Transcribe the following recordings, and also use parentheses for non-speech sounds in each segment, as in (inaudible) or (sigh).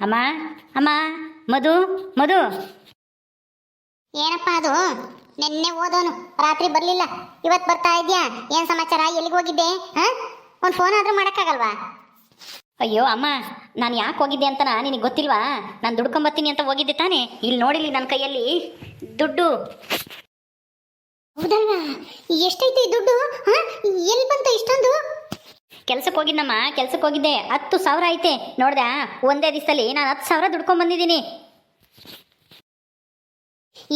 ಅಮ್ಮ ಅಮ್ಮ ಮಧು ಮಧು. ಏನಪ್ಪ ಅದು? ನಿನ್ನೆ ಓದೋನು ರಾತ್ರಿ ಬರ್ಲಿಲ್ಲ. ಇವತ್ತು ಬರ್ತಾ ಇದ್ಯಾ? ಏನ್ ಸಮಾಚಾರ? ಎಲ್ಲಿಗೆ ಹೋಗಿದ್ದೆ? ಹಾಂ? ಒಂದು ಫೋನ್ ಆದ್ರೂ ಮಾಡಕ್ಕಾಗಲ್ವಾ? ಅಯ್ಯೋ ಅಮ್ಮ ನಾನು ಯಾಕೆ ಹೋಗಿದ್ದೆ ಅಂತ ನಿನಗೆ ಗೊತ್ತಿಲ್ವಾ? ನಾನು ದುಡ್ಕೊಂಬತ್ತೀನಿ ಅಂತ ಹೋಗಿದ್ದೆ ತಾನೇ. ಇಲ್ಲಿ ನೋಡಿಲಿ ನನ್ನ ಕೈಯಲ್ಲಿ ದುಡ್ಡು. ಹೌದಲ್ವಾ? ಎಷ್ಟೈತೆ ದುಡ್ಡು? ಹಾಂ? ಎಲ್ಲಿ ಬಂತು ಇಷ್ಟೊಂದು? ಕೆಲ್ಸಕ್ಕೆ ಹೋಗಿದ್ದಮ್ಮ ಕೆಲ್ಸಕ್ಕೆ ಹೋಗಿದ್ದೆ. ಹತ್ತು ಸಾವಿರ ಐತೆ. ನೋಡ್ದಾ, ಒಂದೇ ದಿವಸದಲ್ಲಿ ನಾನು ಹತ್ತು ಸಾವಿರ ದುಡ್ಕೊಂಬಂದಿದ್ದೀನಿ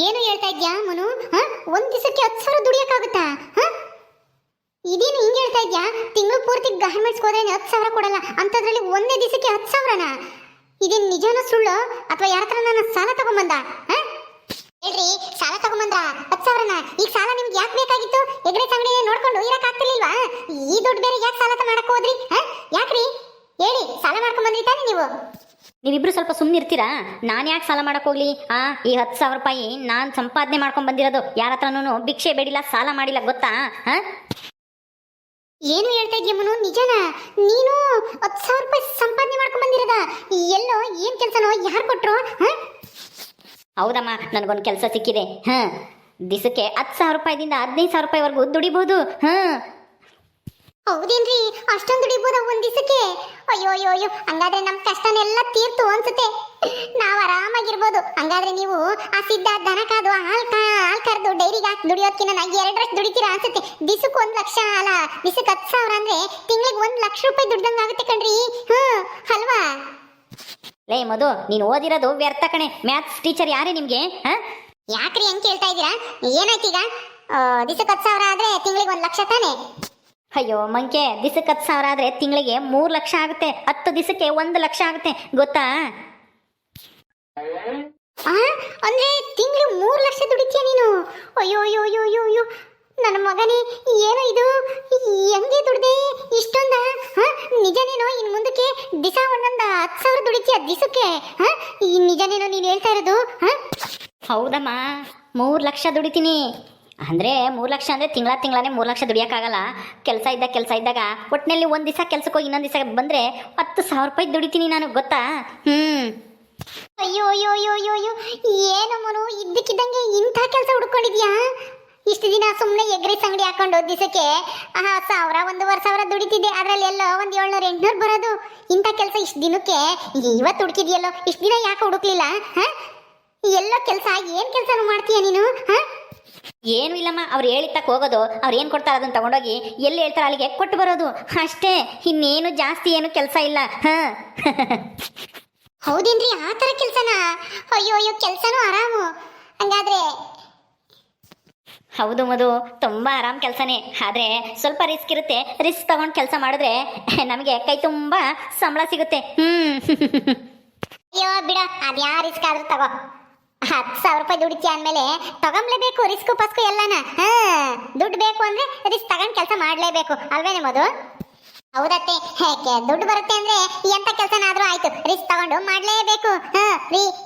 ಏನು ಹೇಳ್ತಾ ಇದ್ಯಾ ಮನು? ಒಂದ್ ದಿವಸಕ್ಕೆ ಹತ್ತು ಸಾವಿರ ಹಾ? ಇದೇನು ಹಿಂಗೆ ಹೇಳ್ತಾ ಇದ್ಯಾ? ತಿಂಗಳು ಪೂರ್ತಿ ಗಾರ್ಮೆಂಟ್ಸ್ ಹೋದ್ರೆ ಹತ್ತು ಸಾವಿರ ಕೊಡಲ್ಲ. ಅಂತದ್ರಲ್ಲಿ ಒಂದೇ ದಿವಸಕ್ಕೆ ಹತ್ತು ಸಾವಿರನ? ಇದೇನು ನಿಜಾನ ಸುಳ್ಳು? ಅಥವಾ ಯಾರ ಹತ್ರ ನಾನು ಸಾಲ ತಗೊಂಬಂದ? ಹೇಳ್ರಿ, ಸಾಲ ತಗೊಂಬಂದ್ರ ಹತ್ತು ಸಾವಿರನ? ಈಗ ಸಾಲ ನಿಮ್ಗೆ ಯಾಕೆ ಬೇಕಾಗಿತ್ತು? ಎಗ್ರೆ ಅಂಗಡಿ ನೋಡ್ಕೊಂಡು ಇರಕ್ ಆಗ್ತಿರ್ಲಿಲ್ವಾ? ಈ ದುಡ್ಡು ಬೇರೆ ಯಾಕೆ ಸಾಲ ಮಾಡಕ್ ಹೋದ್ರಿ? ಹಾ? ಯಾಕ್ರಿ? ಹೇಳಿ ಸಾಲ ಮಾಡ್ಕೊಂಡ್ ಬಂದ್ರಿ ತಾನೇ ನೀವು. ನೀವಿಬ್ರು ಸ್ವಲ್ಪ ಸುಮ್ಮನೆ ಇರ್ತೀರಾ? ನಾನು ಯಾಕೆ ಸಾಲ ಮಾಡಕ್ ಹೋಗ್ಲಿ? ಆ ಈ ಹತ್ತು ಸಾವಿರ ರೂಪಾಯಿ ನಾನು ಸಂಪಾದನೆ ಮಾಡ್ಕೊಂಡ್ ಬಂದಿರೋದು ಯಾರ ಹತ್ರನೂ ಭಿಕ್ಷೆ ಬೇಡಿಲ್ಲ ಸಾಲ ಮಾಡಿಲ್ಲ ಗೊತ್ತಾ? ಹಾ? ಏನು ಹೇಳ್ತಾ ಇದೀಯ ಮನು? ನಿಜನಾ? ನೀನು ಹತ್ತು ಸಾವಿರ ರೂಪಾಯಿ ಸಂಪಾದನೆ ಮಾಡ್ಕೊಂಡ್ ಬಂದಿರದ? ಎಲ್ಲೋ ಏನ್ ಕೆಲ್ಸನೋ ಯಾರು ಕೊಟ್ರು? ಹ? ಹೌದಮ್ಮ ನನಗೊಂದು ಕೆಲಸ ಸಿಕ್ಕಿದೆ. ಹಾಂ ದಿಸಕ್ಕೆ ಹತ್ತು ಸಾವಿರ ರೂಪಾಯಿದಿಂದ ಹದಿನೈದು ಸಾವಿರ ರೂಪಾಯಿವರೆಗೂ ದುಡಿಬೋದು. ಹಾಂ? ಹೌದೇನ್ರಿ? ಅಷ್ಟೊಂದು ದುಡಿಬೋದ ಒಂದ್ ದಿವಸಕ್ಕೆ ಅಯ್ಯೋ ಅಯ್ಯೋ ಅಯ್ಯೋ ಹಂಗಾದ್ರೆ ನಮ್ ಕಷ್ಟನೆಲ್ಲ ತೀರ್ತು ಅನ್ಸುತ್ತೆ. ನಾವ್ ಆರಾಮಾಗಿರ್ಬೋದು. ಹಂಗಾದ್ರೆ ನೀವು ಆ ಸಿದ್ಧ ದನ ಕಾದು ಹಾಲ್ ಹಾಲ್ ಕರೆದು ಡೈರಿಗೆ ಹಾಕಿ ದುಡಿಯೋದ್ಕಿನ್ನ ನಂಗೆ ಎರಡರಷ್ಟು ದುಡಿತೀರಾ ಅನ್ಸುತ್ತೆ. ದಿಸಕ್ಕೆ ಒಂದ್ ಲಕ್ಷ ಅಲ್ಲ ದಿಸಕ್ಕೆ ಹತ್ತು ಸಾವಿರ ಅಂದ್ರೆ ತಿಂಗಳಿಗೆ ಒಂದ್ ಲಕ್ಷ ರೂಪಾಯಿ ದುಡ್ಡಂಗ ಆಗುತ್ತೆ ಕಣ್ರಿ. ಹ್ಮ್ ಅಲ್ವಾ? ಲೇ ಮಧು ನೀನು ಓದಿರೋದು ವ್ಯರ್ಥ ಕಣೆ. ಮ್ಯಾಥ್ಸ್ ಟೀಚರ್ ಯಾರೇ ನಿಮ್ಗೆ ಹಾ? ಯಾಕ್ರಿ ಹೆಂಗ್ ಕೇಳ್ತಾ ಇದ್ದೀರಾ ಏನಾಯ್ತೀಗ? ದಿಸಕ್ಕೆ ಹತ್ತು ಸಾವಿರ ಆದ್ರೆ ತಿಂಗಳಿಗೆ ಒಂದ್ ಲಕ್ಷ ತಾನೆ? ಅಯ್ಯೋ, ಮಂಕೆ, ದಿಸಕ್ಕೆ ಹತ್ತು ಸಾವಿರ ಆದರೆ ತಿಂಗಳಿಗೆ ಮೂರು ಲಕ್ಷ ಆಗುತ್ತೆ. ಹತ್ತು ದಿವಸಕ್ಕೆ ಒಂದು ಲಕ್ಷ ಆಗುತ್ತೆ. ಗೊತ್ತಾ? ಅಂದ್ರೆ ತಿಂಗಳು ಮೂರು ಲಕ್ಷ ದುಡಿತೀಯ ನೀನು? ಅಯ್ಯೋ ಅಯ್ಯೋ ಅಯ್ಯೋ ಅಯ್ಯೋ ಅಯ್ಯೋ. ನನ್ನ ಮಗನೇ, ಏನೋ ಇದು? ಹೆಂಗೆ ದುಡ್ದೆ? ಇಷ್ಟೊಂದ? ನಿಜನೇನೋ ಇನ್ನು ಮುಂದಕ್ಕೆ ದಿಸ ಒಂದೊಂದು ಹತ್ತು ಸಾವಿರ ದುಡಿತೀಯ ದಿಸಕ್ಕೆ? ನಿಜನೇನೋ ನೀನು ಹೇಳ್ತಾ ಇರೋದು? ಹೌದಮ್ಮ, ಮೂರು ಲಕ್ಷ ದುಡಿತೀನಿ. ಅಂದರೆ ಮೂರು ಲಕ್ಷ ಅಂದರೆ ತಿಂಗಳ ತಿಂಗಳೇ ಮೂರು ಲಕ್ಷ ದುಡಿಯೋಕ್ಕಾಗಲ್ಲ. ಕೆಲಸ ಇದ್ದಾಗ ಕೆಲಸ ಇದ್ದಾಗ ಒಟ್ಟಿನಲ್ಲಿ ಒಂದು ದಿವಸ ಕೆಲಸಕ್ಕೆ ಹೋಗಿ ಇನ್ನೊಂದು ದಿವಸ ಬಂದರೆ ಹತ್ತು ಸಾವಿರ ರೂಪಾಯಿ ದುಡಿತೀನಿ ನಾನು, ಗೊತ್ತಾ? ಹ್ಞೂ ಅಯ್ಯೋ ಅಯ್ಯೋ ಅಯ್ಯೋ ಅಯ್ಯೋ ಅಯ್ಯೋ. ಏನು ಮನು, ಇದ್ದಕ್ಕಿದ್ದಂಗೆ ಇಂಥ ಕೆಲಸ ಹುಡ್ಕೊಂಡಿದ್ಯಾ? ಇಷ್ಟು ದಿನ ಸುಮ್ಮನೆ ಎಗ್ರೆಸ್ ಅಂಗಡಿ ಹಾಕೊಂಡು ದಿವಸಕ್ಕೆ ಸಾವಿರ, ಒಂದೂವರೆ ಸಾವಿರ ದುಡಿತಿದ್ದೆ. ಅದರಲ್ಲಿ ಎಲ್ಲೋ ಒಂದು ಏಳ್ನೂರು, ಎಂಟುನೂರು ಬರೋದು. ಇಂಥ ಕೆಲಸ ಇಷ್ಟು ದಿನಕ್ಕೆ ಇವತ್ತು ಹುಡುಕಿದ್ಯಲ್ಲೋ? ಇಷ್ಟು ದಿನ ಯಾಕೆ ಹುಡುಕ್ಲಿಲ್ಲ, ಹಾಂ? ಎಲ್ಲೋ ಕೆಲಸ, ಏನು ಕೆಲಸನೂ ಮಾಡ್ತೀಯ ನೀನು, ಹಾ? ಏನೂ ಇಲ್ಲಮ್ಮ ಅವ್ರು ಹೇಳಿದ್ದಕ್ಕೆ ಹೋಗೋದು ಅವ್ರು ಏನು ಕೊಡ್ತಾರೆ ಅದನ್ನು ತಗೊಂಡೋಗಿ ಎಲ್ಲಿ ಹೇಳ್ತಾರೆ ಅಲ್ಲಿಗೆ ಕೊಟ್ಟು ಬರೋದು. ಅಷ್ಟೇ ಇನ್ನೇನು ಜಾಸ್ತಿ ಏನು ಕೆಲಸ ಇಲ್ಲ. ಹಾಂ. ಹೌದೇನ್ರಿ ಆ ಥರ ಕೆಲಸನ? ಅಯ್ಯೋ ಅಯ್ಯೋ ಕೆಲಸನೂ ಆರಾಮು. ಹಂಗಾದ್ರೆ ಹೌದು ಮಧು ತುಂಬ ಆರಾಮ್ ಕೆಲಸನೇ. ಆದರೆ ಸ್ವಲ್ಪ ರಿಸ್ಕ್ ಇರುತ್ತೆ. ರಿಸ್ಕ್ ತಗೊಂಡು ಕೆಲಸ ಮಾಡಿದ್ರೆ ನಮಗೆ ಕೈ ತುಂಬ ಸಂಬಳ ಸಿಗುತ್ತೆ. ಹ್ಞೂ ಅಯ್ಯೋ ಬಿಡ ಅದ್ಯಾ ರಿಸ್ಕ್ ಆದರೂ ತಗೋ. ಹತ್ತು ಸಾವಿರ ರೂಪಾಯಿ ದುಡಿತೀಯ ಅಂದಮೇಲೆ ತಗೊಂಬ್ಲೇಬೇಕು ರಿಸ್ಕ್ ಪಸ್ಕು ಎಲ್ಲಾನ? ಹಾ, ದುಡ್ಡು ಬೇಕು ಅಂದ್ರೆ ರಿಸ್ಕ್ ತಗೊಂಡು ಕೆಲಸ ಮಾಡಲೇಬೇಕು. ಅಲ್ವೇನೆ ಮಧು? ಹೌದತ್ತೆ. ದುಡ್ಡು ಬರುತ್ತೆ ಅಂದ್ರೆ ಎಂತ ಕೆಲಸನಾದ್ರೂ ಆಯ್ತು. ರಿಸ್ಕ್ ತಗೊಂಡು ಮಾಡ್ಲೇಬೇಕು.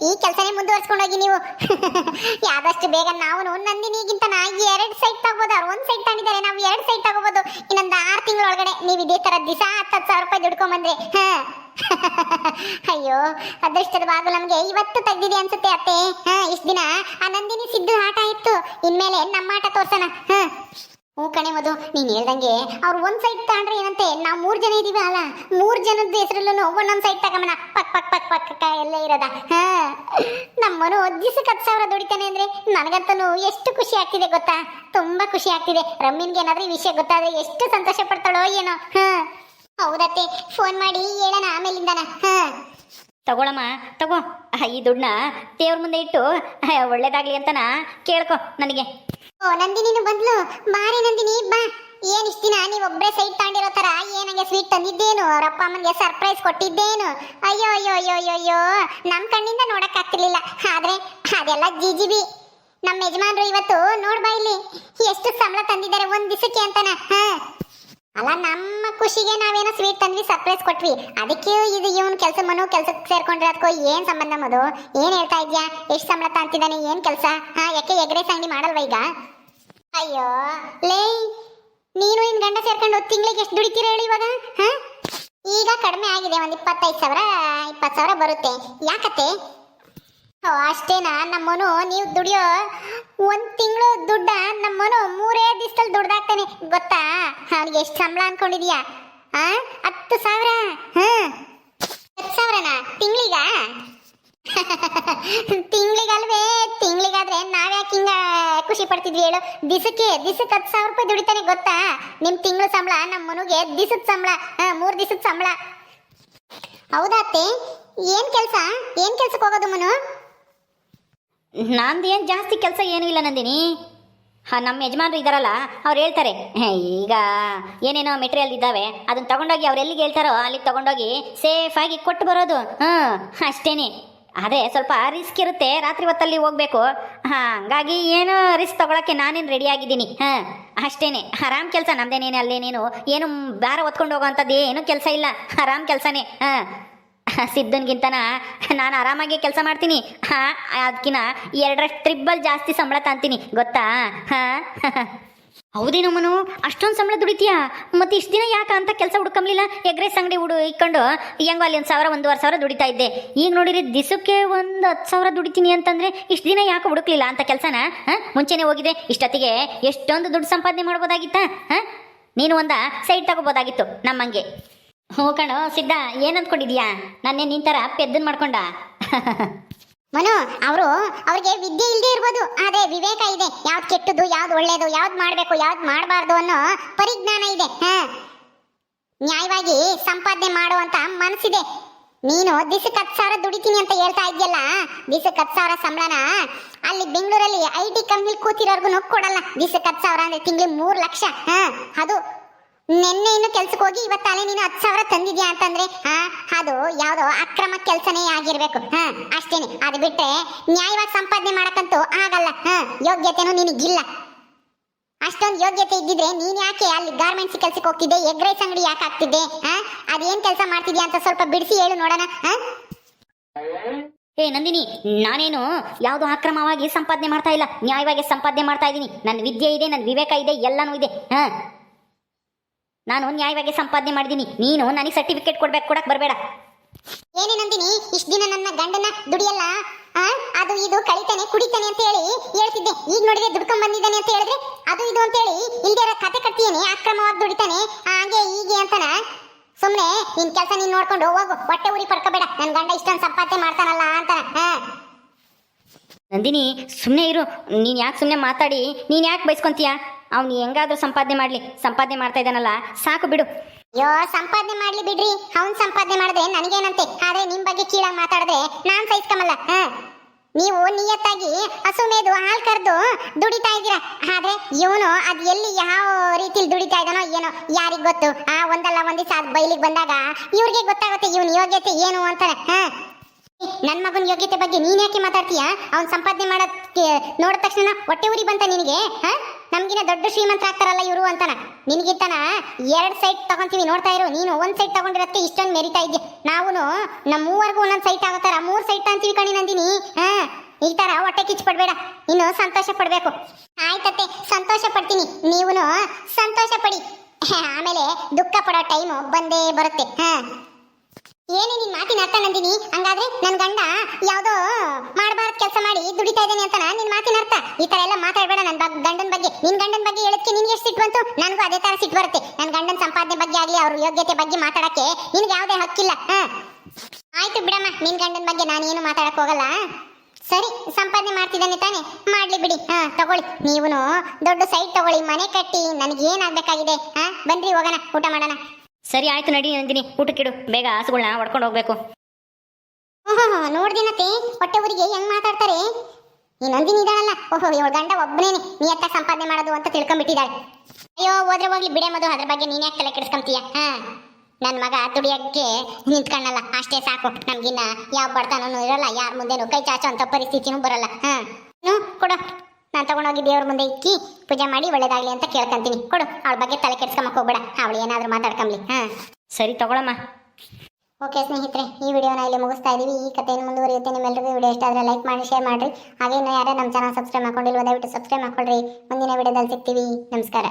ಈ ಕೆಲಸನೇ ಮುಂದುವರ್ಸ್ಕೊಂಡು ಹೋಗಿ ನೀವು. (laughs) ಆದಷ್ಟು ಬೇಗ ನಾವು ನಂದಿನಿಗಿಂತ ನಾ ಎರಡು ಸೈಟ್ ತಗೋಬೋದು. ಅವ್ರು ಒಂದ್ ಸೈಟ್ ತಗೊಂಡಿದ್ದಾರೆ ನಾವು ಎರಡು ಸೈಟ್ ತಗೋಬಹುದು ಇನ್ನೊಂದು ಆರು ತಿಂಗಳೊಳಗಡೆ ನೀವು ಇದೇ ತರ ದಿವಸ ಹತ್ತು ಹತ್ತು ಸಾವಿರ ರೂಪಾಯಿ ದುಡ್ಕೊಂಬಂದ್ರೆ ಹಾ. (laughs) ಅಯ್ಯೋ, ಅದೃಷ್ಟದ ಬಾಗು ನಮ್ಗೆ ಇವತ್ತು ತೆಗ್ದಿದೆ ಅನ್ಸುತ್ತೆ ಅತ್ತೆ. ಹಾ, ಇಷ್ಟ ದಿನ ಆ ನಂದಿನಿ ಸಿದ್ದು ಆಟ ಇತ್ತು. ಇನ್ಮೇಲೆ ನಮ್ಮ ಆಟ ತೋರ್ಸೋಣ. ಹಾ. ಹ್ಞೂ ಕಣೆ ಮಧು, ನೀನು ಹೇಳ್ದಂಗೆ. ಅವ್ರು ಒಂದು ಸೈಟ್ ತಗೊಂಡ್ರೆ ಏನಂತೆ? ನಾವು ಮೂರು ಜನ ಇದ್ದೀವಿ ಅಲ್ಲ? ಮೂರು ಜನದ ಹೆಸರಲ್ಲೂ ಒಂದೊಂದು ಸೈಟ್ ತಗೊಂಬಣ ಪಕ್ ಪಕ್ ಪಕ್ ಪಕ್ ಎಲ್ಲೇ ಇರೋದ? ಹಾಂ. ನಮ್ಮನು ದಿವಸಕ್ಕೆ ಹತ್ತು ಸಾವಿರ ದುಡಿತಾನೆ ಅಂದರೆ ನನಗಂತೂ ಎಷ್ಟು ಖುಷಿ ಆಗ್ತಿದೆ ಗೊತ್ತಾ? ತುಂಬ ಖುಷಿ ಆಗ್ತಿದೆ. ರಮ್ಮಿನ್ಗೆ ಏನಾದ್ರೂ ಈ ವಿಷಯ ಗೊತ್ತಾದ್ರೆ ಎಷ್ಟು ಸಂತೋಷ ಪಡ್ತಾಳೋ ಏನೋ? ಹಾಂ. ಹೌದತ್ತೆ ಫೋನ್ ಮಾಡಿ ಹೇಳೋಣ ಆಮೇಲಿಂದನ. ಹಾ. ತಗೊಳಮ್ಮ, ತಗೋ. ಈ ದುಡ್ಡನ್ನ ದೇವ್ರ ಮುಂದೆ ಇಟ್ಟು ಒಳ್ಳೇದಾಗ್ಲಿ ಅಂತನ ಕೇಳ್ಕೊ ನನಗೆ. ಓ ನಂದಿನಿನು ಬಂದ್ಲು? ಬಾರಿ ನಂದಿನಿ, ಬಾ. ಏನ್ ಇಷ್ಟ ದಿನ ನೀವ್ ಒಬ್ರೇ ಸೈಟ್ ತಗೊಂಡಿರೋ ತರ ಏನಂಗೆ ಸ್ವೀಟ್ ತಂದಿದ್ದೇನು? ಅವ್ರ ಅಪ್ಪ ಅಮ್ಮನ್ಗೆ ಸರ್ಪ್ರೈಸ್ ಕೊಟ್ಟಿದ್ದೇನು? ಅಯ್ಯೋ ಅಯ್ಯೋ ಅಯ್ಯೋ ಅಯ್ಯೋ ಅಯ್ಯೋ. ನಮ್ ಕಣ್ಣಿಂದ ನೋಡಕ್ ಆಗ್ತಿರ್ಲಿಲ್ಲ ಆದ್ರೆ ಅದೆಲ್ಲ ಜಿಜಿಬಿ ನಮ್ಮ ಯಜಮಾನ್ರು ಇವತ್ತು ನೋಡ್ಬಾ ಇಲ್ಲಿ. ಎಷ್ಟು ಸಂಬಳ ತಂದಿದ್ದಾರೆ ಒಂದ್ ದಿವಸಕ್ಕೆ ಅಂತನ, ಹಾ? ಅಲ್ಲ, ನಮ್ಮ ಖುಷಿಗೆ ನಾವೇನೋ ಸ್ವೀಟ್ ತಂದ್ವಿ ಸರ್ಪ್ರೈಸ್ ಕೊಟ್ವಿ. ಅದಕ್ಕೆ ಇದು ಇವನ್ ಕೆಲಸ ಮನು ಕೆಲ್ಸಕ್ಕೆ ಸೇರ್ಕೊಂಡಿರೋದಕ್ಕೋ ಏನ್ ಸಂಬಂಧ ಮದು? ಏನ್ ಹೇಳ್ತಾ ಇದ್ಯಾ? ಎಷ್ಟು ಸಂಬಳ ತಾಂತಿದ್ದಾನೆ? ಏನ್ ಕೆಲಸ? ಹಾ, ಯಾಕೆ ಎಗ್ರೆ ಅಂಗಡಿ ಮಾಡಲ್ವಾ ಈಗ? ಅಯ್ಯೋ, ಲೇ, ನೀನು ನಿನ್ ಗಂಡ ಸೇರ್ಕೊಂಡು ತಿಂಗಳಿಗೆ ಎಷ್ಟು ದುಡಿತೀರ ಹೇಳಿ ಇವಾಗ, ಹಾ? ಈಗ ಕಡಿಮೆ ಆಗಿದೆ, ಒಂದು ಇಪ್ಪತ್ತೈದು ಸಾವಿರ, ಇಪ್ಪತ್ತು ಸಾವಿರ ಬರುತ್ತೆ. ಯಾಕತ್ತೆ? ಓ ಅಷ್ಟೇನಾ? ನಮ್ಮನು, ನೀವು ದುಡಿಯೋ ಒಂದ್ ತಿಂಗಳು ದುಡ್ಡ ನಮ್ಮನು ಮೂರೇ ದಿವಸದಲ್ಲಿ ದುಡ್ದಾಗ್ತಾನೆ, ಗೊತ್ತಾ? ಅವನಿಗೆ ಎಷ್ಟು ಸಂಬಳ ಅನ್ಕೊಂಡಿದ್ಯಾ? ಆ, ಹತ್ತು ಸಾವಿರ? ಹಾ, ಹತ್ತು ಸಾವಿರನಾ? ತಿಂಗಳಿಗ? (laughs) ತಿಂಗಳಿಗಲ್ವೇ, ತಿಂಗಳಿಗಾದ್ರೆ ನಾವ್ಯಾಕೆ ಹಿಂಗ ಖುಷಿ ಪಡ್ತಿದ್ವಿ ಹೇಳು? ದಿಸಕ್ಕೆ ದಿಸಕ್ಕೆ ಹತ್ತು ಸಾವಿರ ರೂಪಾಯಿ ದುಡಿತಾನೆ, ಗೊತ್ತಾ? ನಿಮ್ ತಿಂಗಳ ಸಂಬಳ ನಮ್ಮ ಮನುಗೆ ದಿಸದ ಸಂಬಳ ಮೂರು ದಿಸದ ಸಂಬಳ. ಹೌದಾತೆ ಏನ್ ಕೆಲ್ಸ? ಏನ್ ಕೆಲ್ಸಕ್ಕೆ ಹೋಗೋದು ಮನು? ಏನು ಜಾಸ್ತಿ ಕೆಲಸ ಏನೂ ಇಲ್ಲ ನಂದಿನಿ. ಹಾಂ ನಮ್ಮ ಯಜಮಾನರು ಇದ್ದಾರಲ್ಲ ಅವ್ರು ಹೇಳ್ತಾರೆ. ಈಗ ಏನೇನೋ ಮೆಟೀರಿಯಲ್ ಇದ್ದಾವೆ ಅದನ್ನ ತಗೊಂಡೋಗಿ ಅವ್ರು ಎಲ್ಲಿಗೆ ಹೇಳ್ತಾರೋ ಅಲ್ಲಿಗೆ ತಗೊಂಡೋಗಿ ಸೇಫಾಗಿ ಕೊಟ್ಟು ಬರೋದು. ಹಾಂ, ಅಷ್ಟೇನೆ. ಅದೇ ಸ್ವಲ್ಪ ರಿಸ್ಕ್ ಇರುತ್ತೆ, ರಾತ್ರಿ ಹೊತ್ತಲ್ಲಿ ಹೋಗ್ಬೇಕು. ಹಾಂ, ಹಂಗಾಗಿ ಏನು ರಿಸ್ಕ್ ತಗೊಳಕ್ಕೆ ನಾನೇನು ರೆಡಿ ಆಗಿದ್ದೀನಿ. ಹಾಂ, ಅಷ್ಟೇನೆ. ಆರಾಮ್ ಕೆಲಸ, ನಮ್ದೇನೇನು, ಅಲ್ಲೇನೇನು, ಏನು ಭಾರ ಹೊತ್ಕೊಂಡು ಹೋಗೋವಂಥದ್ದು ಏನೂ ಕೆಲಸ ಇಲ್ಲ. ಆರಾಮ್ ಕೆಲಸನೇ. ಹಾಂ. (laughs) ಸಿದ್ದನ್ಗಿಂತನ ನಾನು ಆರಾಮಾಗಿ ಕೆಲಸ ಮಾಡ್ತೀನಿ. ಹಾ ಅದಕ್ಕಿನ ಎರಡರಷ್ಟು ಟ್ರಿಪ್ಪಲ್ಲಿ ಜಾಸ್ತಿ ಸಂಬಳ ತಾಂತೀನಿ, ಗೊತ್ತಾ? ಹಾ ಹೌದೇನೋ ಮನು, ಅಷ್ಟೊಂದು ಸಂಬಳ ದುಡಿತೀಯಾ? ಮತ್ತೆ ಇಷ್ಟು ದಿನ ಯಾಕೆ ಅಂತ ಕೆಲಸ ಹುಡ್ಕೊಂಬ್ಲಿಲ್ಲ? ಎಗ್ರೆಸ್ ಅಂಗಡಿ ಹುಡು ಇಕ್ಕೊಂಡು, ಹೆಂಗೋ ಅಲ್ಲಿ ಒಂದು ಸಾವಿರ, ಒಂದೂವರೆ ಸಾವಿರ ದುಡಿತಾ ಇದ್ದೆ. ಈಗ ನೋಡಿರಿ, ದಿಸಕ್ಕೆ ಒಂದು ಹತ್ತು ಸಾವಿರ ದುಡಿತೀನಿ ಅಂತಂದ್ರೆ ಇಷ್ಟು ದಿನ ಯಾಕೆ ಹುಡುಕ್ಲಿಲ್ಲ ಅಂತ ಕೆಲಸನ? ಹಾಂ, ಮುಂಚೆನೆ ಹೋಗಿದೆ ಇಷ್ಟೊತ್ತಿಗೆ ಎಷ್ಟೊಂದು ದುಡ್ಡು ಸಂಪಾದನೆ ಮಾಡ್ಬೋದಾಗಿತ್ತಾ? ಹಾಂ, ನೀನು ಒಂದ ಸೈಡ್ ತಗೋಬೋದಾಗಿತ್ತು ನಮ್ಮಂಗೆ. ಹ್ಞೂ ಕಣೋ, ಸಿದ್ಧ ಏನ್ ನಾನೇ ನಿನ್ ಥರ ಪೆದ್ದನ್ ಮಾಡ್ಕೊಂಡ. (laughs) ಮನು, ಅವರು ಅವ್ರಿಗೆ ವಿದ್ಯೆ ಇಲ್ಲದೆ ಇರ್ಬೋದು, ಆದ್ರೆ ವಿವೇಕ ಇದೆ. ಯಾವ್ದು ಕೆಟ್ಟದ್ದು, ಯಾವ್ದು ಒಳ್ಳೇದು, ಯಾವ್ದು ಮಾಡ್ಬೇಕು, ಯಾವ್ದು ಮಾಡಬಾರ್ದು ಅನ್ನೋ ಪರಿಜ್ಞಾನ ಇದೆ. ಹಾ. ನ್ಯಾಯವಾಗಿ ಸಂಪಾದನೆ ಮಾಡುವಂತ ಮನಸ್ಸಿದೆ. ನೀನು ದಿಸಕ್ಕೆ ಹತ್ತು ಸಾವಿರ ದುಡಿತೀನಿ ಅಂತ ಹೇಳ್ತಾ ಇದೆಯಲ್ಲ ದಿಸಕ್ಕೆ ಹತ್ತು ಸಾವಿರ ಸಂಬಳನ ಅಲ್ಲಿ ಬೆಂಗಳೂರಲ್ಲಿ ಐ ಟಿ ಕಂಪ್ನಿ ಕೂತಿರೋರ್ಗು ಕೊಡಲ್ಲ. ದಿಸಕ್ಕೆ ಹತ್ತು ಸಾವಿರ ಅಂದ್ರೆ ತಿಂಗಳಿಗೆ ಮೂರು ಲಕ್ಷ. ಹಾ, ಅದು ನಿನ್ನೆ ಇನ್ನು ಕೆಲ್ಸಕ್ಕೆ ಹೋಗಿ ಇವತ್ತಾಲೆ ನೀನು ಹತ್ತು ಸಾವಿರ ತಂದಿದ್ಯಾ ಅಂತಂದ್ರೆ, ಹಾ, ಅದು ಯಾವುದೋ ಅಕ್ರಮ ಕೆಲ್ಸನೇ ಆಗಿರ್ಬೇಕು. ಹಾ, ಅಷ್ಟೇನೆ. ಅದು ಬಿಟ್ರೆ ನ್ಯಾಯವಾಗಿ ಸಂಪಾದನೆ ಮಾಡಕ್ಕಂತೂ ಆಗಲ್ಲ. ಹಾ, ಯೋಗ್ಯತೆನೂ ನಿನಗಿಲ್ಲ. ಅಷ್ಟೊಂದು ಯೋಗ್ಯತೆ ಇದ್ದಿದ್ರೆ ನೀನ್ ಯಾಕೆ ಅಲ್ಲಿ ಗಾರ್ಮೆಂಟ್ಸ್ ಕೆಲ್ಸಕ್ಕೆ ಹೋಗ್ತಿದ್ದೆ, ಎಗ್ ರೈಸ್ ಅಂಗಡಿ ಯಾಕೆ ಆಗ್ತಿದ್ದೆ ಹಾ ಅದೇನ್ ಕೆಲಸ ಮಾಡ್ತಿದ್ಯಾ ಅಂತ ಸ್ವಲ್ಪ ಬಿಡಿಸಿ ಹೇಳು ನೋಡೋಣ, ಹಾ? ಏ ನಂದಿನಿ, ನಾನೇನು ಯಾವುದು ಅಕ್ರಮವಾಗಿ ಸಂಪಾದನೆ ಮಾಡ್ತಾ ಇಲ್ಲ. ನ್ಯಾಯವಾಗಿ ಸಂಪಾದನೆ ಮಾಡ್ತಾ ಇದ್ದೀನಿ. ನನ್ನ ವಿದ್ಯೆ ಇದೆ ನನ್ನ ವಿವೇಕ ಇದೆ, ಎಲ್ಲನೂ ಇದೆ, ಹಾ? ನಾನು ನ್ಯಾಯವಾಗಿ ಸಂಪಾದನೆ ಮಾಡಿದ್ದೀನಿ ನೀನು ನನಗೆ ಸರ್ಟಿಫಿಕೇಟ್ ಕೊಡ್ಬೇಕು ಕೊಡಕ್ ಬರಬೇಡ. ಏನೇ ನಂದಿನಿ ಇಷ್ಟ ದಿನ ನನ್ನ ಗಂಡನ ದುಡಿಯಲ್ಲ? ಆ? ಅದು ಇದು ಕಳಿತಾನೆ ಕುಡಿತಾನೆ ಅಂತ ಹೇಳಿ ಹೇಳ್ತಿದ್ದೆ. ಈಗ ನೋಡಿದ್ರೆ ದುಡ್ಕೊಂಡ್ ಬಂದಿದ್ದಾನೆ ಅಂತ ಹೇಳಿದ್ರೆ ಅದು ಇದು ಅಂತ ಹೇಳಿ ಇಲ್ದೇ ಇರೋ ಕತೆ ಕಟ್ತೀಯೇನೆ ಅಕ್ರಮವಾಗಿ ದುಡಿತಾನೆ. ಹಾಗೆ ಹೀಗೆ ಅಂತನ? ಸುಮ್ಮನೆ ನಿನ್ ಕೆಲಸ ನೀನ್ ನೋಡ್ಕೊಂಡು ಹೋಗು ಹೊಟ್ಟೆ ಉರಿ ಪಡ್ಕೋಬೇಡ. ನನ್ ಗಂಡ ಇಷ್ಟೊಂದು ಸಂಪಾದನೆ ಮಾಡ್ತಾನಲ್ಲ ಅಂತ ನಂದಿನಿ ಸುಮ್ಮನೆ ಇರು. ನೀನ್ ಯಾಕೆ ಸುಮ್ಮನೆ ಮಾತಾಡಿ? ನೀನ್ ಯಾಕೆ ಬೈಸ್ಕೊಂತೀಯ? ಅವ್ನು ಹೆಂಗಾದ್ರೂ ಸಂಪಾದನೆ ಮಾಡ್ಲಿ, ಸಂಪಾದನೆ ಮಾಡ್ತಾ ಇದ್ದಾನಲ್ಲ, ಸಾಕು ಬಿಡು. ಅಯ್ಯೋ ಸಂಪಾದನೆ ಮಾಡ್ಲಿ ಬಿಡ್ರಿ. ಅವ್ನ್ ಸಂಪಾದನೆ ಮಾಡಿದ್ರೆ ನನಗೇನಂತೆ? ಆದ್ರೆ ನಿಮ್ ಬಗ್ಗೆ ಕೀಳಾಗಿ ಮಾತಾಡಿದ್ರೆ ನಾನ್ ಸಹಿಸ್ಕಮಲ್ಲ, ಹ? ನೀವು ನಿಯತ್ತಾಗಿ ಹಸು ಮೇದು ಹಾಲ್ ಕರೆದು ದುಡಿತಾ ಇದ್ದೀರಾ. ಆದ್ರೆ ಇವನು ಅದ್ ಎಲ್ಲಿ ಯಾವ ರೀತಿಲಿ ದುಡಿತಾ ಇದ್ದಾನೋ ಏನೋ ಯಾರಿಗ್ ಗೊತ್ತು? ಆ ಒಂದಲ್ಲ ಒಂದ್ ದಿವಸ ಅದ್ ಬೈಲಿಗೆ ಬಂದಾಗ ಇವ್ರಿಗೆ ಗೊತ್ತಾಗುತ್ತೆ ಇವನ್ ಯೋಗ್ಯತೆ ಏನು ಅಂತಾರೆ ಹಾ? ನನ್ ಮಗನ ಯೋಗ್ಯತೆ ಬಗ್ಗೆ ನೀನ್ ಯಾಕೆ ಮಾತಾಡ್ತೀಯ? ಅವ್ನ್ ಸಂಪಾದನೆ ಮಾಡೋದಕ್ಕೆ ನೋಡಿದ ತಕ್ಷಣ ಹೊಟ್ಟೆ ಉರಿ ಬಂತ ನಿನಗೆ, ಹಾ? ನಮ್ಗಿನ ದೊಡ್ಡ ಶ್ರೀಮಂತ ಆಗ್ತಾರಲ್ಲ ಇವರು ಅಂತಾನ? ನಿನಗಿಂತನ ಎರಡ್ ಸೈಟ್ ತಗೊಂತೀವಿ ನೋಡ್ತಾ ಇರು. ನೀನು ಒಂದ್ ಸೈಟ್ ತಗೊಂಡಿರತ್ತೆ ಇಷ್ಟೊಂದು ಮೆರಿತಾ ಇದ್ದೆ. ನಾವು ನಮ್ಮ ಮೂವರ್ಗೂ ಒಂದೊಂದು ಸೈಟ್ ಆಗತ್ತಾರ? ಮೂರ್ ಸೈಟ್ ಅಂತೀವಿ ಕಣಿ ನಂದಿನಿ. ಹಾ, ಈ ತರ ಹೊಟ್ಟೆ ಕಿಚ್ಚು ಪಡ್ಬೇಡ. ಇನ್ನು ಸಂತೋಷ ಪಡ್ಬೇಕು. ಆಯ್ತತ್ತೆ ಸಂತೋಷ ಪಡ್ತೀನಿ. ನೀವು ಸಂತೋಷ ಪಡಿ. ಆಮೇಲೆ ದುಃಖ ಪಡೋ ಟೈಮು ಬಂದೇ ಬರುತ್ತೆ. ಹಾ. ಏನೇ ನಿನ್ ಮಾತಿನ ಅರ್ಥ ನಂದಿನಿ? ಹಂಗಾದ್ರೆ ನನ್ ಗಂಡ ಯಾವ್ದೋ ಮಾಡಬಾರ್ದ ಕೆಲಸ ಮಾಡಿ ದುಡಿತಾ ಇದ್ದಾನೆ ಅಂತ ನಿನ್ ಮಾತಿನ ಅರ್ಥ? ಈ ತರ ಎಲ್ಲ ಮಾತಾಡ್ಬೇಡ ನನ್ ಗಂಡನ ಬಗ್ಗೆ. ನಿನ್ ಗಂಡನ ಬಗ್ಗೆ ಹೇಳಕ್ಕೆ ನಿನ್ಗೆ ಎಷ್ಟು ಸಿಟ್ಟು ಬಂತು? ನನಗೂ ಅದೇ ತರ ಸಿಟ್ಟು ಬರುತ್ತೆ. ನನ್ ಗಂಡನ ಸಂಪಾದನೆ ಬಗ್ಗೆ ಆಗ್ಲಿ, ಅವ್ರ ಯೋಗ್ಯತೆ ಬಗ್ಗೆ ಮಾತಾಡಕ್ಕೆ ನಿನ್ಗೆ ಯಾವ್ದೇ ಹಕ್ಕಿಲ್ಲ. ಆಯ್ತು ಬಿಡಮ್ಮ, ನಿನ್ ಗಂಡನ ಬಗ್ಗೆ ನಾನು ಏನು ಮಾತಾಡಕ್ ಹೋಗಲ್ಲ. ಸರಿ, ಸಂಪಾದನೆ ಮಾಡ್ತಿದ್ದಾನೆ ತಾನೆ. ಮಾಡ್ಲಿ ಬಿಡಿ. ಹಾ, ತಗೊಳ್ಳಿ. ನೀವುನು ದೊಡ್ಡ ಸೈಟ್ ತಗೊಳ್ಳಿ. ಮನೆ ಕಟ್ಟಿ. ನನಗೆ ಏನಾಗ್ಬೇಕಾಗಿದೆ ಹಾ ಬನ್ರಿ ಹೋಗೋಣ. ಊಟ ಮಾಡೋಣ. ಸರಿ ಆಯ್ತು ನಡಿ ನಂದಿನಿ ಊಟಕ್ಕಿಡು ಬೇಗ ಹಸುಗಳನ್ನ ಹೊಡ್ಕೊಂಡು ಹೋಗ್ಬೇಕು. ಓಹೋ ನೋಡ್ದಿನತೆ ಹೊಟ್ಟೆ ಊರಿಗೆ ಹೆಂಗ್ ಮಾತಾಡ್ತಾರೆ? ಈ ನಂದಿನಿ ಇದಾಳಲ್ಲ ಓಹೋ, ಇವಳ ಗಂಡ ಒಬ್ಬನೇನೆ ನಿಯತ್ತ ಸಂಪಾದನೆ ಮಾಡೋದು ಅಂತ ತಿಳ್ಕೊಂಡ್ಬಿಟ್ಟಿದ್ದಾಳೆ. ಅಯ್ಯೋ, ಹೋದ್ರೆ ಹೋಗ್ಲಿ, ಬಿಡೆ ಮದು ಅದ್ರ ಬಗ್ಗೆ ನೀನೇ ತಲೆ ಕೆಡಿಸ್ಕೊಂತೀಯ, ಹಾ? ನನ್ ಮಗ ದುಡಿಯಕ್ಕೆ ನಿಂತ್ಕೊಳ್ಳಲ್ಲ ಅಷ್ಟೇ ಸಾಕು. ನಮ್ಗಿನ್ನ ಯಾವ ಬಡತನೂ ಇರಲ್ಲ, ಯಾರ ಮುಂದೆನು ಕೈ ಚಾಚೋ ಅಂತ ಪರಿಸ್ಥಿತಿನೂ ಬರಲ್ಲ, ಹಾ? ಕೊಡು. ನಾನು ತಗೊಂಡೋಗಿ ದೇವ್ರ ಮುಂದೆ ಇಕ್ಕಿ ಪೂಜೆ ಮಾಡಿ ಒಳ್ಳೇದಾಗ್ಲಿ ಅಂತ ಕೇಳ್ಕೊಂತೀನಿ. ಕೊಡು ಅವಳ ಬಗ್ಗೆ ತಲೆ ಕೆಡ್ಸ್ಕೊಂಬಕ್ ಹೋಗ್ಬೇಡ. ಅವಳು ಏನಾದರೂ ಮಾತಾಡ್ಕೊಂಬ್ಲಿ. ಹಾ. ಸರಿ ತಗೊಳಮ್ಮ. ಓಕೆ ಸ್ನೇಹಿತರೆ ಈ ವಿಡಿಯೋನ ಇಲ್ಲಿ ಮುಗಿಸ್ತಾ ಇದೀವಿ. ಈ ಕಥೆಯನ್ನು ಮುಂದುವರಿಯುತ್ತೆ ನಿಮ್ಮೆಲ್ಲರಿಗೂ ವಿಡಿಯೋ ಇಷ್ಟ ಆದರೆ ಲೈಕ್ ಮಾಡಿ ಶೇರ್ ಮಾಡಿರಿ. ಹಾಗೆ ಯಾರೇ ಯಾರು ನಮ್ಮ ಚಾನಲ್ ಸಬ್ಸ್ಕ್ರೈಬ್ ಮಾಡ್ಕೊಂಡಿಲ್ವ ದಯವಿಟ್ಟು ಸಬ್ಸ್ಕ್ರೈಬ್ ಮಾಡ್ಕೊಳ್ರಿ. ಮುಂದಿನ ವಿಡಿಯೋದಲ್ಲಿ ಸಿಗ್ತೀವಿ. ನಮಸ್ಕಾರ.